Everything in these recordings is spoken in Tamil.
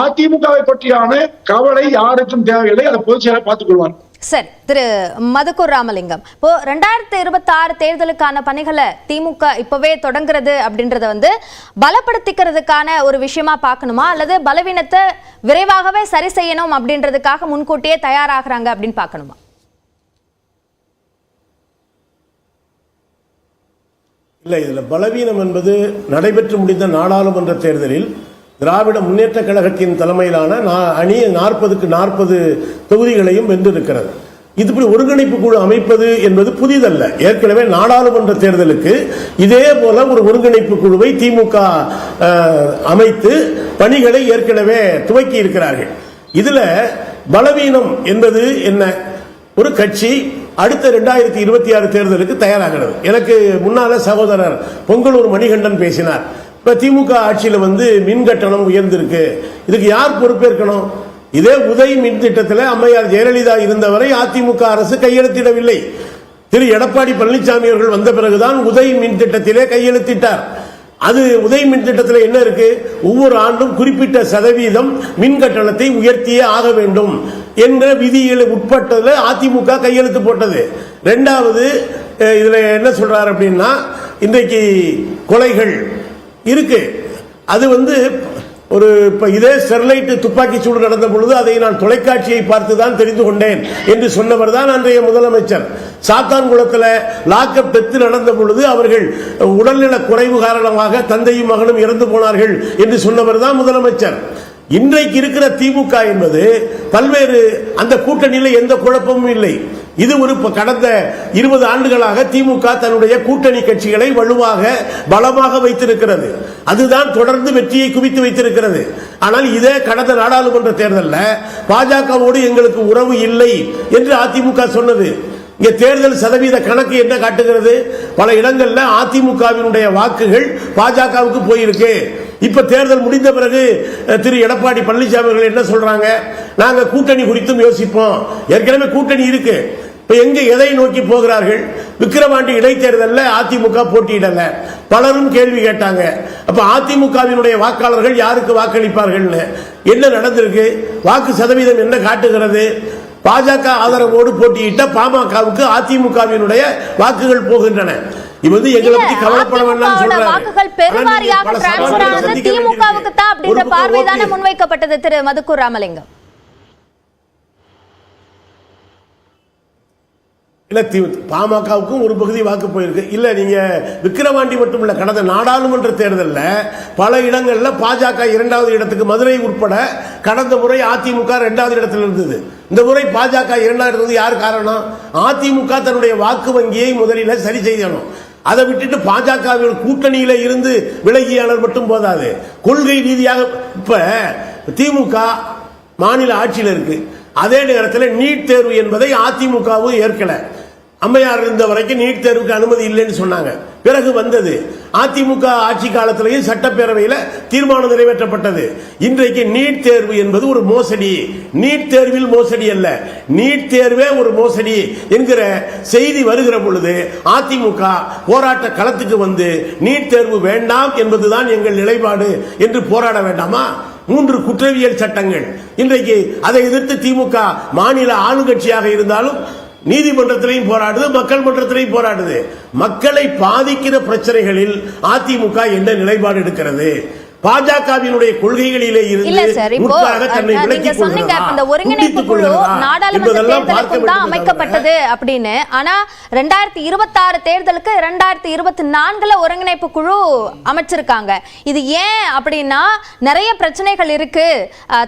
அதிமுகவை பற்றியான கவலை யாருக்கும் தேவையில்லை. அதை பொதுச் செயலர் பார்த்துக் கொள்வார். சரி திரு மதுக்கூர் ராமலிங்கம். இப்போ ரெண்டாயிரத்தி இருபத்தி ஆறு தேர்தலுக்கான பணிகளை திமுக இப்பவே தொடங்குறது அப்படின்றத வந்து பலப்படுத்திக்கிறதுக்கான ஒரு விஷயமா பார்க்கணுமா? அல்லது பலவீனத்தை விரைவாகவே சரி செய்யணும் அப்படின்றதுக்காக முன்கூட்டியே தயாராகிறாங்க அப்படின்னு பார்க்கணுமா? இல்லை இதில் பலவீனம் என்பது நடைபெற்று முடிந்த நாடாளுமன்ற தேர்தலில் திராவிட முன்னேற்ற கழகத்தின் தலைமையிலான நா- அணி நாற்பதுக்கு நாற்பது தொகுதிகளையும் வென்றிருக்கிறது. இதுபடி ஒருங்கிணைப்பு குழு அமைப்பது என்பது புதிதல்ல. ஏற்கனவே நாடாளுமன்ற தேர்தலுக்கு இதே போல ஒரு ஒருங்கிணைப்பு குழுவை திமுக அமைத்து பணிகளை ஏற்கனவே துவக்கி இருக்கிறார்கள். இதுல பலவீனம் என்பது என்ன? ஒரு கட்சி அடுத்த ரெண்டாயிரத்தி இருபத்தி ஆறு தேர்தலுக்கு தயாராகிறது. எனக்கு முன்னால சகோதரர் பொங்கலூர் மணிகண்டன் பேசினார். இப்ப திமுக ஆட்சியில வந்து மின் கட்டணம் உயர்ந்திருக்கு. இதுக்கு யார் பொறுப்பேற்கணும்? இதே உதய் மின் திட்டத்தில் அம்மையார் ஜெயலலிதா இருந்தவரை அதிமுக அரசு கையெழுத்திடவில்லை. திரு எடப்பாடி பழனிசாமி அவர்கள் வந்த பிறகுதான் உதய் மின் திட்டத்திலே கையெழுத்திட்டார். அது உதய் மின் திட்டத்தில் என்ன இருக்கு? ஒவ்வொரு ஆண்டும் குறிப்பிட்ட சதவீதம் மின் கட்டணத்தை உயர்த்தியே ஆக வேண்டும் என்ற விதியில் உட்பட்டதில் அதிமுக கையெழுத்து போட்டது. ரெண்டாவது இதில் இதுல என்ன சொல்றாரு அப்படின்னா இன்றைக்கு கொலைகள் இருக்கு. அது வந்து ஒரு இப்ப இதே ஸ்டெர்லைட் துப்பாக்கி சூடு நடந்த பொழுது அதை நான் தொலைக்காட்சியை பார்த்து தான் தெரிந்து கொண்டேன் என்று சொன்னவர் தான் அன்றைய முதலமைச்சர். சாத்தான்குளத்தில் லாக்அப் டெத்து நடந்த பொழுது அவர்கள் உடல்நல குறைவு காரணமாக தந்தையும் மகனும் இறந்து போனார்கள் என்று சொன்னவர் தான் முதலமைச்சர். இன்றைக்கு இருக்கிற திமுக என்பது பல்வேறு அந்த கூட்டணியில் எந்த குழப்பமும் இல்லை. இது ஒரு கடந்த இருபது ஆண்டுகளாக திமுக தன்னுடைய கூட்டணி கட்சிகளை வலுவாக பலமாக வைத்திருக்கிறது. அதுதான் தொடர்ந்து வெற்றியை குவித்து வைத்திருக்கிறது. ஆனால் இதே கடந்த நாடாளுமன்ற தேர்தலில் பாஜகவோடு எங்களுக்கு உறவு இல்லை என்று அதிமுக சொன்னது. இங்க தேர்தல் சதவீத கணக்கு என்ன காட்டுகிறது? பல இடங்கள்ல அதிமுகவினுடைய வாக்குகள் பாஜகவுக்கு போயிருக்கு. இப்ப தேர்தல் முடிந்த பிறகு திரு எடப்பாடி பழனிசாமி அவர்கள் என்ன சொல்றாங்க? நாங்க கூட்டணி குறித்தும் யோசிப்போம். ஏற்கனவே கூட்டணி இருக்கு. இப்ப எங்க எதை நோக்கி போகிறார்கள்? விக்கிரவாண்டி இடைத்தேர்தலில் அதிமுக போட்டியிடல. பலரும் கேள்வி கேட்டாங்க. அப்ப அதிமுகவினுடைய வாக்காளர்கள் யாருக்கு வாக்களிப்பார்கள்னு? என்ன நடந்திருக்கு? வாக்கு சதவீதம் என்ன காட்டுகிறது? பாஜக ஆதரவோடு போட்டியிட்ட பாமகவுக்கு அதிமுகவினுடைய வாக்குகள் போகின்றன. இது வந்து எங்களை பத்தி கவலைப்பட அதிமுகவோட சொல்றாரு. வாக்குகள் பெருவாரியாக ஆனது சந்திக்க திமுகவுக்கு தான் பக்கம் பார்வை தானே. முன்வைக்கப்பட்டது திரு மதுக்கூர் ராமலிங்கம்? இல்லை தி- பாமகவுக்கும் ஒரு பகுதி வாக்கு போயிருக்கு. இல்லை நீங்கள் விக்கிரவாண்டி மட்டும் இல்லை கடந்த நாடாளுமன்ற தேர்தலில் பல இடங்களில் பாஜக இரண்டாவது இடத்துக்கு மதுரை உட்பட கடந்த முறை அதிமுக ரெண்டாவது இடத்தில் இருந்தது. இந்த முறை பாஜக இரண்டாவது இடத்துல யார் காரணம்? அதிமுக தன்னுடைய வாக்கு வங்கியை முதலில் சரி செய்யணும். அதை விட்டுட்டு பாஜகவின் கூட்டணியில இருந்து விலகியாளர் மட்டும் போதாது. கொள்கை ரீதியாக இப்ப திமுக மாநில ஆட்சியில் இருக்கு. அதே நேரத்தில் நீட் தேர்வு என்பதை அதிமுகவும் ஏற்கலை. அம்மையார் இருந்த வரைக்கும் நீட் தேர்வுக்கு அனுமதி இல்லைன்னு சொன்னாங்க. பிறகு வந்தது. அதிமுக ஆட்சி காலத்திலேயே சட்டப்பேரவையில் தீர்மானம் நிறைவேற்றப்பட்டது. இன்றைக்கு நீட் தேர்வு என்பது ஒரு மோசடி. நீட் தேர்வில் மோசடி அல்ல. நீட் தேர்வே ஒரு மோசடி என்கிற செய்தி வருகிற பொழுது அதிமுக போராட்ட களத்துக்கு வந்து நீட் தேர்வு வேண்டாம் என்பதுதான் எங்கள் நிலைப்பாடு என்று போராட வேண்டாமா? மூன்று குற்றவியல் சட்டங்கள். இன்றைக்கு அதை எதிர்த்து திமுக மாநில ஆளுங்கட்சியாக இருந்தாலும் நீதிமன்றத்திலையும் போராடுது மக்கள் மன்றத்திலையும் போராடுது. மக்களை பாதிக்கிற பிரச்சனைகளில் அதிமுக என்ன நிலைப்பாடு எடுக்கிறது? பாஜகவினுடைய கொள்கைகளிலே இல்ல இருந்து சார் இப்போ முற்றாக தன்னை சொன்னீங்க இந்த ஒருங்கிணைப்பு குழு? நாடாளுமன்ற தேர்தலுக்கும் தான் அமைக்கப்பட்டது அப்படின்னு. ஆனா ரெண்டாயிரத்தி இருபத்தி ஆறு தேர்தலுக்கு ரெண்டாயிரத்தி இருபத்தி நான்குல ஒருங்கிணைப்பு குழு அமைச்சிருக்காங்க. இது ஏன் அப்படின்னா நிறைய பிரச்சனைகள் இருக்கு.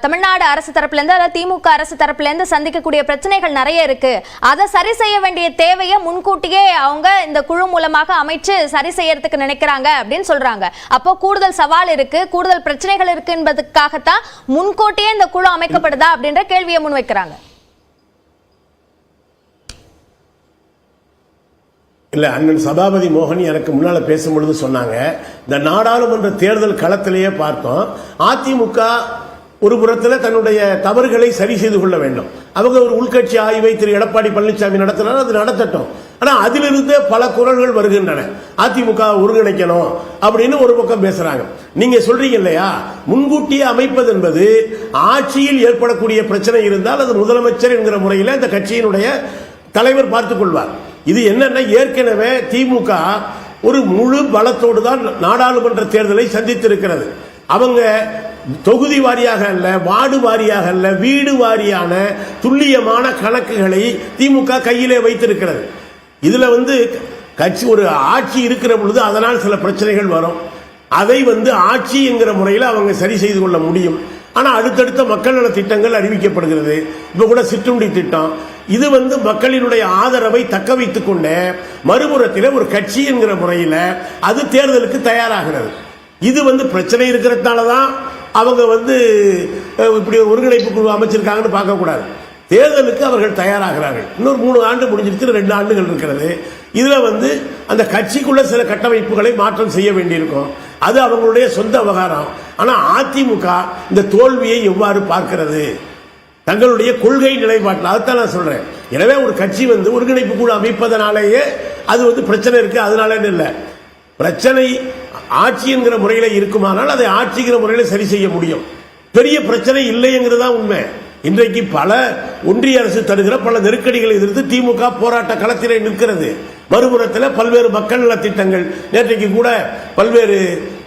தமிழ்நாடு அரசு தரப்புல இருந்து அதாவது திமுக அரசு தரப்புல இருந்து சந்திக்கக்கூடிய பிரச்சனைகள் நிறைய இருக்கு. அதை சரி செய்ய வேண்டிய தேவையை முன்கூட்டியே அவங்க இந்த குழு மூலமாக அமைச்சு சரி செய்யறதுக்கு நினைக்கிறாங்க அப்படின்னு சொல்றாங்க. அப்போ கூடுதல் சவால் இருக்கு. கூடுதல் பிரச்சனைகள் இருக்கு என்பதுக்காகத்தான் முன்கூட்டியே இந்த குழு அமைக்கப்படுதா அப்படின்ற கேள்வியை முன்வைக்கிறாங்க இல்லை அண்ணன் சபாபதி மோகன் எனக்கு முன்னால பேசும்பொழுது சொன்னாங்க இந்த நாடாளுமன்ற தேர்தல் களத்திலேயே பார்த்தோம் அதிமுக ஒரு புறத்தில் தன்னுடைய தவறுகளை சரி செய்து கொள்ள வேண்டும். அவங்க ஒரு உள்கட்சி ஆய்வை திரு எடப்பாடி பழனிசாமி நடத்தினாலும் அது நடத்தட்டும். ஆனால் அதிலிருந்தே பல குரல்கள் வருகின்றன. அதிமுக ஒருங்கிணைக்கணும் அப்படின்னு ஒரு பக்கம் பேசுகிறாங்க நீங்க சொல்றீங்க இல்லையா? முன்கூட்டியே அமைப்பது என்பது ஆட்சியில் ஏற்படக்கூடிய பிரச்சனை இருந்தால் அது முதலமைச்சர் என்கிற முறையில் அந்த கட்சியினுடைய தலைவர் பார்த்துக் கொள்வார். இது என்னன்னா ஏற்கனவே திமுக ஒரு முழு பலத்தோடு தான் நாடாளுமன்ற தேர்தலை சந்தித்திருக்கிறது. அவங்க தொகுதி வாரியாக அல்ல வார்டு வாரியாக அல்ல வீடு வாரியான துல்லியமான கணக்குகளை திமுக கையிலே வைத்திருக்கிறது. இதுல வந்து கட்சி ஒரு ஆட்சி இருக்கிற பொழுது அதனால் சில பிரச்சனைகள் வரும். அதை வந்து ஆட்சி என்கிற முறையில் அவங்க சரி செய்து கொள்ள முடியும். ஆனால் அடுத்தடுத்த மக்கள் நல திட்டங்கள் அறிவிக்கப்படுகிறது. இப்போ கூட சிற்றுண்டி திட்டம். இது வந்து மக்களினுடைய ஆதரவை தக்க வைத்துக் கொண்ட மறுபுறத்தில் ஒரு கட்சி என்கிற முறையில் அது தேர்தலுக்கு தயாராகிறது. இது வந்து பிரச்சனை இருக்கிறதுனால தான் அவங்க வந்து இப்படி ஒரு ஒருங்கிணைப்பு குழு அமைச்சிருக்காங்கன்னு பார்க்கக்கூடாது தேர்தலுக்கு அவர்கள் தயாராகிறார்கள். இன்னொரு மூணு ஆண்டு முடிஞ்சிருச்சு ரெண்டு ஆண்டுகள் இருக்கிறது. இதில் வந்து அந்த கட்சிக்குள்ள சில கட்டமைப்புகளை மாற்றம் செய்ய வேண்டியிருக்கும். அது அவங்களுடைய சொந்த விவகாரம். ஆனா அதிமுக இந்த தோல்வியை எவ்வாறு பார்க்கிறது? தங்களுடைய கொள்கை நிலைப்பாட்டில் அதைத்தான் நான் சொல்றேன். எனவே ஒரு கட்சி வந்து ஒருங்கிணைப்பு குழு அமைப்பதனாலேயே அது வந்து பிரச்சனை இருக்கு. அதனால இல்லை. பிரச்சனை ஆட்சி என்கிற முறையில் இருக்குமானால் அதை ஆட்சிங்கிற முறையில் சரி செய்ய முடியும். பெரிய பிரச்சனை இல்லைங்கிறது தான் உண்மை. இன்றைக்கு பல ஒன்றிய அரசு தருகிற பல நெருக்கடிகளை எதிர்த்து திமுக போராட்ட களத்திலே நிற்கிறது. மறுபுறத்தில் பல்வேறு மக்கள் நல திட்டங்கள். நேற்றைக்கு கூட பல்வேறு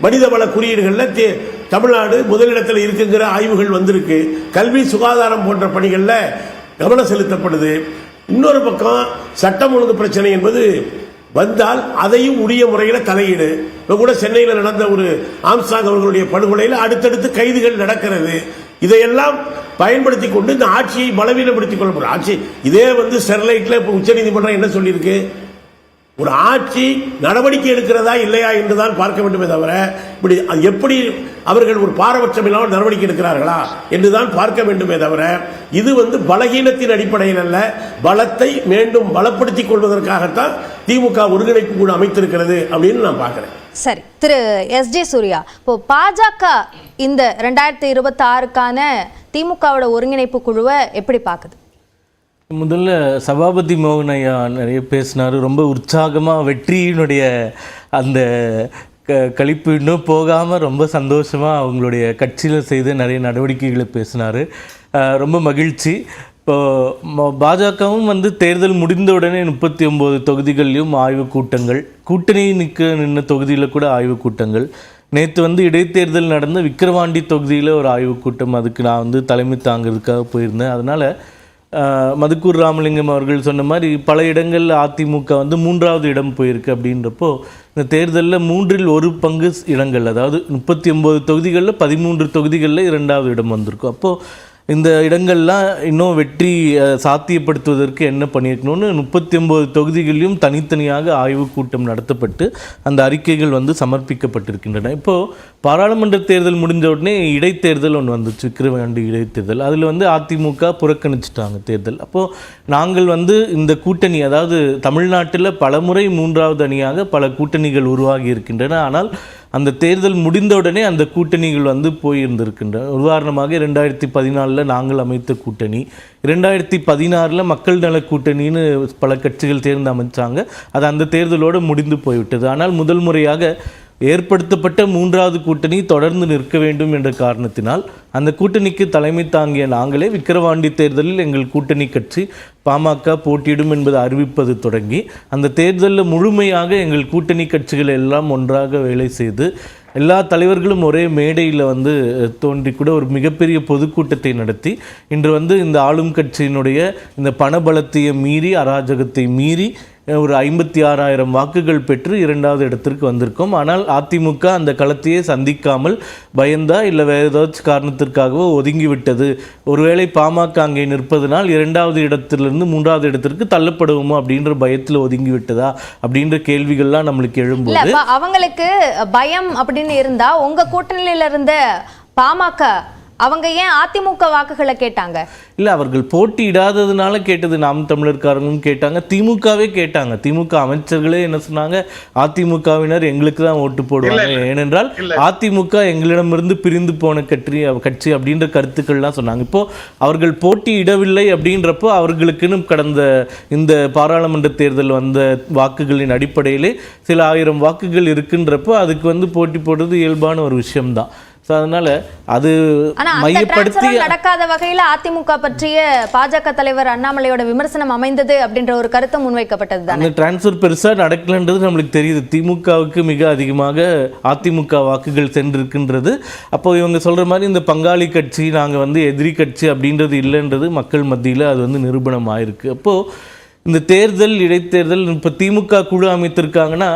மனிதவள குறியீடுகளில் தமிழ்நாடு முதலிடத்தில் இருக்குங்கிற ஆய்வுகள் வந்திருக்கு. கல்வி சுகாதாரம் போன்ற பணிகளில் கவனம் செலுத்தப்படுது. இன்னொரு பக்கம் சட்டம் ஒழுங்கு பிரச்சனை என்பது வந்தால் அதையும் உரிய முறையில் தலையீடு. இப்போ கூட சென்னையில் நடந்த ஒரு ஆம்சாங் அவர்களுடைய படுகொலையில் அடுத்தடுத்து கைதுகள் நடக்கிறது. இதையெல்லாம் பயன்படுத்தி கொண்டு இந்த ஆட்சியை பலவீனப்படுத்திக் கொள்ள முடியும் ஆட்சி இதே வந்து ஸ்டெர்லைட்ல இப்ப உச்சநீதிமன்றம் என்ன சொல்லியிருக்கு? ஒரு ஆட்சி நடவடிக்கை எடுக்கிறதா இல்லையா என்றுதான் பார்க்க வேண்டுமே தவிர இப்படி அது எப்படி அவர்கள் ஒரு பாரபட்சம் இல்லாமல் நடவடிக்கை எடுக்கிறார்களா என்றுதான் பார்க்க வேண்டுமே தவிர இது வந்து பலகீனத்தின் அடிப்படையில் அல்ல பலத்தை மீண்டும் பலப்படுத்திக் கொள்வதற்காகத்தான் திமுக ஒருங்கிணைப்பு கூட அமைத்திருக்கிறது அப்படின்னு நான் பார்க்கிறேன். சரி திரு எஸ் ஜே சூர்யா இப்போ பாஜக இந்த ரெண்டாயிரத்தி இருபத்தி ஆறுக்கான திமுகவோட ஒருங்கிணைப்பு குழுவை எப்படி பார்க்குது? முதல்ல சபாபதி மோகன் ஐயா நிறைய பேசினார். ரொம்ப உற்சாகமாக வெற்றியினுடைய அந்த க கழிப்பு இன்னும் போகாமல் ரொம்ப சந்தோஷமாக அவங்களுடைய கட்சியில் செய்த நிறைய நடவடிக்கைகளை பேசினார். ரொம்ப மகிழ்ச்சி. இப்போ பாஜகவும் வந்து தேர்தல் முடிந்த உடனே முப்பத்தி ஒம்பது தொகுதிகள்லையும் ஆய்வுக் கூட்டங்கள் கூட்டணி நிற்க நின்ன தொகுதியில் கூட ஆய்வுக் கூட்டங்கள். நேற்று வந்து இடைத்தேர்தல் நடந்த விக்கிரவாண்டி தொகுதியில் ஒரு ஆய்வுக் கூட்டம் அதுக்கு நான் வந்து தலைமை தாங்கிறதுக்காக போயிருந்தேன். அதனால் மதுக்கூர் ராமலிங்கம் அவர்கள் சொன்ன மாதிரி பல இடங்களில் அதிமுக வந்து மூன்றாவது இடம் போயிருக்கு அப்படின்றப்போ இந்த தேர்தலில் மூன்றில் ஒரு பங்கு இடங்கள் அதாவது முப்பத்தி ஒம்பது தொகுதிகளில் பதிமூன்று தொகுதிகளில் இரண்டாவது இடம் வந்திருக்கும். அப்போது இந்த இடங்கள்லாம் இன்னும் வெற்றி சாத்தியப்படுத்துவதற்கு என்ன பண்ணியிருக்கணும்னு முப்பத்தி ஒம்பது தொகுதிகளிலும் தனித்தனியாக ஆய்வுக் கூட்டம் நடத்தப்பட்டு அந்த அறிக்கைகள் வந்து சமர்ப்பிக்கப்பட்டிருக்கின்றன. இப்போது பாராளுமன்ற தேர்தல் முடிஞ்ச உடனே இடைத்தேர்தல் ஒன்று வந்துச்சு விக்கிரவாண்டி இடைத்தேர்தல். அதில் வந்து அதிமுக புறக்கணிச்சிட்டாங்க தேர்தல். அப்போது நாங்கள் வந்து இந்த கூட்டணி அதாவது தமிழ்நாட்டில் பலமுறை மூன்றாவது அணியாக பல கூட்டணிகள் உருவாகி இருக்கின்றன. ஆனால் அந்த தேர்தல் முடிந்தவுடனே அந்த கூட்டணிகள் வந்து போயிருந்திருக்கின்றன உதாரணமாக ரெண்டாயிரத்தி பதினாலில் நாங்கள் அமைத்த கூட்டணி ரெண்டாயிரத்தி பதினாறில் மக்கள் நல கூட்டணின்னு பல கட்சிகள் தேர்ந்து அமைச்சாங்க அது அந்த தேர்தலோடு முடிந்து போய்விட்டது. ஆனால் முதல் முறையாக ஏற்படுத்தப்பட்ட மூன்றாவது கூட்டணி தொடர்ந்து நிற்க வேண்டும் என்ற காரணத்தினால் அந்த கூட்டணிக்கு தலைமை தாங்கிய நாங்களே விக்கிரவாண்டி தேர்தலில் எங்கள் கூட்டணி கட்சி பாமக போட்டியிடும் என்பதை அறிவிப்பது தொடங்கி அந்த தேர்தலில் முழுமையாக எங்கள் கூட்டணி கட்சிகள் எல்லாம் ஒன்றாக வேலை செய்து எல்லா தலைவர்களும் ஒரே மேடையில் வந்து தோன்றி கூட ஒரு மிகப்பெரிய பொதுக்கூட்டத்தை நடத்தி இன்று வந்து இந்த ஆளும் கட்சியினுடைய இந்த பணபலத்தையும் மீறி அராஜகத்தை மீறி ஒரு ஐம்பத்தி ஆறாயிரம் வாக்குகள் பெற்று இரண்டாவது இடத்திற்கு வந்திருக்கோம். ஆனால் அதிமுக அந்த களத்தையே சந்திக்காமல் பயந்தா இல்லை வேறு ஏதாச்சும் காரணத்திற்காகவோ ஒதுங்கிவிட்டது. ஒருவேளை பாமக அங்கே நிற்பதனால் இரண்டாவது இடத்திலிருந்து மூன்றாவது இடத்திற்கு தள்ளப்படுவோமோ அப்படின்ற பயத்தில் ஒதுங்கி விட்டதா அப்படின்ற கேள்விகள்லாம் நம்மளுக்கு எழும்போது. அவங்களுக்கு பயம் அப்படின்னு இருந்தா உங்க கூட்டணியில இருந்த பாமக அவங்க ஏன் அதிமுக வாக்குகளை கேட்டாங்க? இல்லை அவர்கள் போட்டியிடாததுனால கேட்டது நாம் தமிழர்காரங்களும் கேட்டாங்க திமுகவே கேட்டாங்க. திமுக அமைச்சர்களே என்ன சொன்னாங்க? அதிமுகவினர் எங்களுக்கு தான் ஓட்டு போடுவாங்க. ஏனென்றால் அதிமுக எங்களிடமிருந்து பிரிந்து போன கட்சி கட்சி அப்படின்ற கருத்துக்கள்லாம் சொன்னாங்க. இப்போ அவர்கள் போட்டியிடவில்லை அப்படின்றப்போ அவர்களுக்குன்னு கடந்த இந்த பாராளுமன்ற தேர்தல் வந்த வாக்குகளின் அடிப்படையிலே சில ஆயிரம் வாக்குகள் இருக்குன்றப்போ அதுக்கு வந்து போட்டி போடுறது இயல்பான ஒரு விஷயம்தான். ஸோ அதனால அது மையப்படுத்தி நடக்காத வகையில அதிமுக பற்றிய பாஜக தலைவர் அண்ணாமலையோட விமர்சனம் அமைந்தது அப்படின்ற ஒரு கருத்து முன்வைக்கப்பட்டது அந்த டிரான்ஸ்ஃபர் பெருசாக நடக்கலன்றது நம்மளுக்கு தெரியுது. திமுகவுக்கு மிக அதிகமாக அதிமுக வாக்குகள் சென்றிருக்கின்றது. அப்போ இவங்க சொல்கிற மாதிரி இந்த பங்காளி கட்சி நாங்கள் வந்து எதிரி கட்சி அப்படின்றது இல்லைன்றது மக்கள் மத்தியில் அது வந்து நிரூபணம் ஆயிருக்கு அப்போது இந்த தேர்தல் இடைத்தேர்தல் இப்போ திமுக குழு அமைத்திருக்காங்கன்னா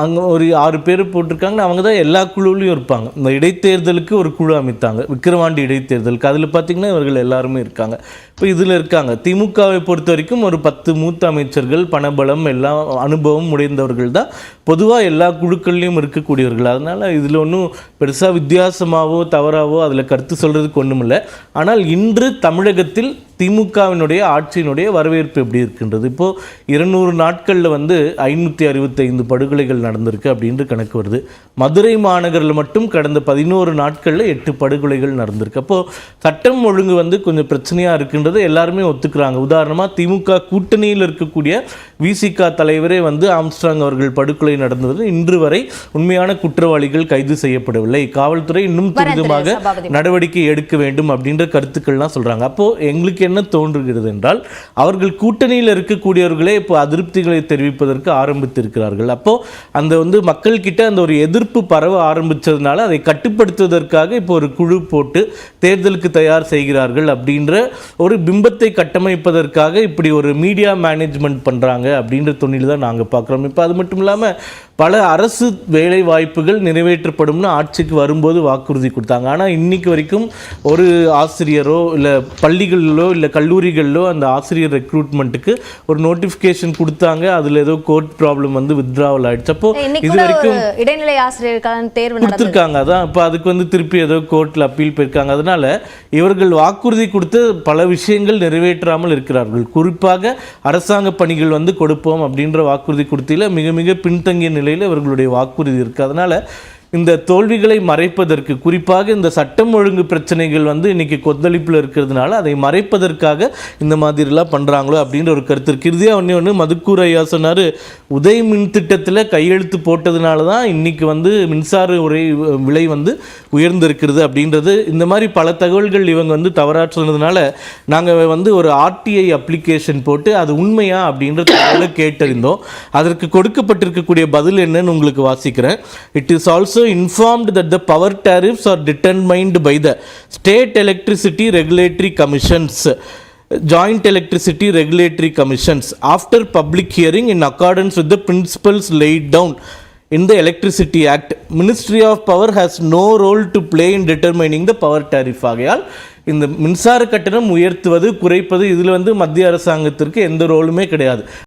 அங்கே ஒரு ஆறு பேர் போட்டிருக்காங்கன்னா அவங்க தான் எல்லா குழுவிலையும் இருப்பாங்க. இந்த இடைத்தேர்தலுக்கு ஒரு குழு அமைத்தாங்க. விக்கிரவாண்டி இடைத்தேர்தலுக்கு. அதில் பார்த்திங்கன்னா இவர்கள் எல்லாருமே இருக்காங்க. இப்போ இதில் இருக்காங்க. திமுகவை பொறுத்த வரைக்கும் ஒரு பத்து மூத்த அமைச்சர்கள் பணபலம் எல்லாம் அனுபவம் உடைந்தவர்கள் தான். பொதுவாக எல்லா குழுக்கள்லையும் இருக்கக்கூடியவர்கள். அதனால் இதில் ஒன்றும் பெருசாக வித்தியாசமாகவோ தவறாவோ அதில் கருத்து சொல்கிறதுக்கு ஒன்றும் இல்லை ஆனால் இன்று தமிழகத்தில் திமுகவினுடைய ஆட்சியினுடைய வரவேற்பு எப்படி இருக்கின்றது? இப்போது இருநூறு நாட்களில் வந்து ஐநூற்றி அறுபத்தைந்து படுகொலைகள் நடந்திருக்கு அப்படின்ற கணக்கு வருது. மதுரை மாநகரில் மட்டும் கடந்த பதினோரு நாட்களில் எட்டு படுகொலைகள் நடந்திருக்கு. அப்போது சட்டம் ஒழுங்கு வந்து கொஞ்சம் பிரச்சனையாக இருக்குன்றது எல்லாருமே ஒத்துக்கிறாங்க. உதாரணமாக திமுக கூட்டணியில் இருக்கக்கூடிய விசிக தலைவரே வந்து ஆம்ஸ்ட்ராங் அவர்கள் படுகொலை நடந்தது. இன்று வரை உண்மையான குற்றவாளிகள் கைது செய்யப்படவில்லை. காவல்துறை இன்னும் துரிதமாக. நடவடிக்கை எடுக்க வேண்டும் அப்படின்ற கருத்துக்கள்லாம் சொல்றாங்க. அப்போ எங்களுக்கு என்ன தோன்றுகிறது என்றால் அவர்கள் கூட்டணியில் இருக்கக்கூடியவர்களே இப்போ அதிருப்திகளை தெரிவிப்பதற்கு ஆரம்பித்திருக்கிறார்கள். அப்போ அந்த வந்து மக்கள் கிட்ட அந்த ஒரு எதிர்ப்பு பரவ ஆரம்பிச்சதுனால அதை கட்டுப்படுத்துவதற்காக இப்போ ஒரு குழு போட்டு தேர்தலுக்கு தயார் செய்கிறார்கள் அப்படின்ற ஒரு பிம்பத்தை கட்டமைப்பதற்காக இப்படி ஒரு மீடியா மேனேஜ்மெண்ட் பண்றாங்க அப்படின்ற துணியில் தான் நாங்க பார்க்குறோம் இப்போ அது மட்டும் இல்லாம பல அரசு வேலை வாய்ப்புகள் நிறைவேற்றப்படும்னு ஆட்சிக்கு வரும்போது வாக்குறுதி கொடுத்தாங்க. ஆனால் இன்னைக்கு வரைக்கும் ஒரு ஆசிரியரோ இல்லை பள்ளிகளிலோ இல்லை கல்லூரிகளிலோ அந்த ஆசிரியர் ரெக்ரூட்மெண்ட்டுக்கு ஒரு நோட்டிஃபிகேஷன் கொடுத்தாங்க. அதில் ஏதோ கோர்ட் ப்ராப்ளம் வந்து வித்ட்ராவல் ஆயிடுச்சு. அப்போ இது வரைக்கும் இடைநிலை ஆசிரியருக்கான தேர்வு கொடுத்துருக்காங்க. அதான் இப்போ அதுக்கு வந்து திருப்பி ஏதோ கோர்ட்டில் அப்பீல் போயிருக்காங்க. அதனால இவர்கள் வாக்குறுதி கொடுத்து பல விஷயங்கள் நிறைவேற்றாமல் இருக்கிறார்கள். குறிப்பாக அரசாங்க பணிகள் வந்து கொடுப்போம் அப்படின்ற வாக்குறுதி கொடுத்தில மிக மிக பின்தங்கிய நிலையில் இவர்களுடைய வாக்குறுதி இருக்குது அதனால் இந்த தோல்விகளை மறைப்பதற்கு குறிப்பாக இந்த சட்டம் ஒழுங்கு பிரச்சனைகள் வந்து இன்றைக்கி கொந்தளிப்பில் இருக்கிறதுனால அதை மறைப்பதற்காக இந்த மாதிரிலாம் பண்ணுறாங்களோ அப்படின்ற ஒரு கருத்து இருக்கு. இறுதியாக ஒன்று ஒன்று மதுக்கூர் ஐயா சொன்னார் உதய் மின் திட்டத்தில் கையெழுத்து போட்டதுனால தான் இன்றைக்கி வந்து மின்சார உரை விலை வந்து உயர்ந்திருக்கிறது அப்படின்றது. இந்த மாதிரி பல தகவல்கள் இவங்க வந்து தவறாக சொன்னதுனால நாங்கள் வந்து ஒரு ஆர்டிஐ அப்ளிகேஷன் போட்டு அது உண்மையா அப்படின்ற தகவலை கேட்டறிந்தோம். அதற்கு கொடுக்கப்பட்டிருக்கக்கூடிய பதில் என்னன்னு உங்களுக்கு வாசிக்கிறேன். It is also informed that the power tariffs are determined by the state electricity regulatory commissions joint electricity regulatory commissions after public hearing in accordance with the principles laid down in the electricity act ministry of power has no role to play in determining the power tariff ஆகையால் இந்த மின்சார கட்டணம் உயர்த்துவது குறைப்பது இதில் வந்து மத்திய அரசாங்கத்திற்கு எந்த ரோலுமே கிடையாது